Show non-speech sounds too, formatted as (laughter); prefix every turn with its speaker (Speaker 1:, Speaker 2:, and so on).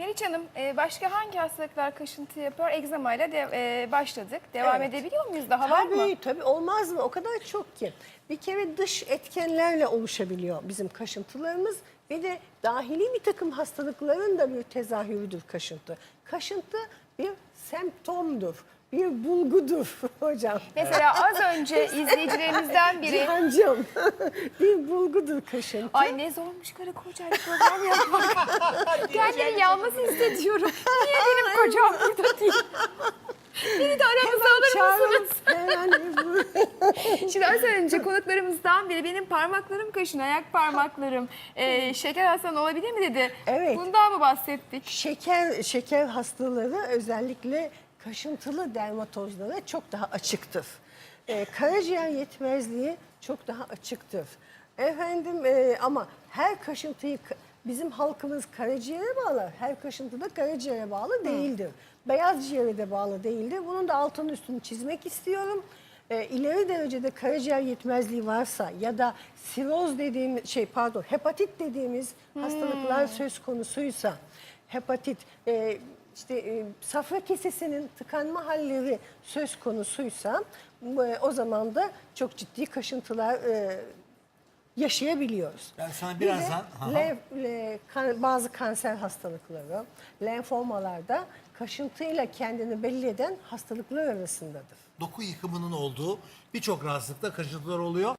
Speaker 1: Periç Hanım e, başka hangi hastalıklar kaşıntı yapıyor? Egzamayla de, e, başladık. Devam
Speaker 2: Evet.
Speaker 1: edebiliyor muyuz? Daha var mı?
Speaker 2: Tabii tabii olmaz mı? O kadar çok ki. Bir kere dış etkenlerle oluşabiliyor bizim kaşıntılarımız ve de dahili bir takım hastalıkların da bir tezahürüdür kaşıntı. Kaşıntı bir semptomdur, bir bulgudur (laughs) hocam.
Speaker 1: Mesela az önce (laughs) izleyicilerimizden biri
Speaker 2: Cihancığım, (laughs) bir bulgudur kaşıntı.
Speaker 1: Ay ne zormuş karı kocayla program yapmak. Kendimi yalnız hissediyorum. Niye benim kocam burada değil? Beni de aramıza alır
Speaker 2: Çağırın,
Speaker 1: mısınız? Şimdi az önce konuklarımızdan biri benim parmaklarım kaşın, ayak parmaklarım. e, şeker hastalığı olabilir mi dedi.
Speaker 2: Evet.
Speaker 1: Bundan mı bahsettik?
Speaker 2: Şeker şeker hastaları özellikle kaşıntılı dermatozlara çok daha açıktır. Ee, karaciğer yetmezliği çok daha açıktır. Efendim e, ama her kaşıntıyı ka- bizim halkımız karaciğere bağlı. Her kaşıntı da karaciğere bağlı değildir. Beyaz ciğere de bağlı değildir. Bunun da altını üstünü çizmek istiyorum. E, ileri derecede karaciğer yetmezliği varsa ya da siroz dediğimiz şey pardon hepatit dediğimiz hastalıklar söz konusuysa hepatit e, işte e, safra kesesinin tıkanma halleri söz konusuysa e, o zaman da çok ciddi kaşıntılar e, yaşayabiliyoruz.
Speaker 3: Ben sana
Speaker 2: Bir de
Speaker 3: birazdan-
Speaker 2: lenf- le- kan- bazı kanser hastalıkları, lenfomalarda kaşıntıyla kendini belli eden hastalıklar arasındadır.
Speaker 3: Doku yıkımının olduğu birçok rahatsızlıkta kaşıntılar oluyor.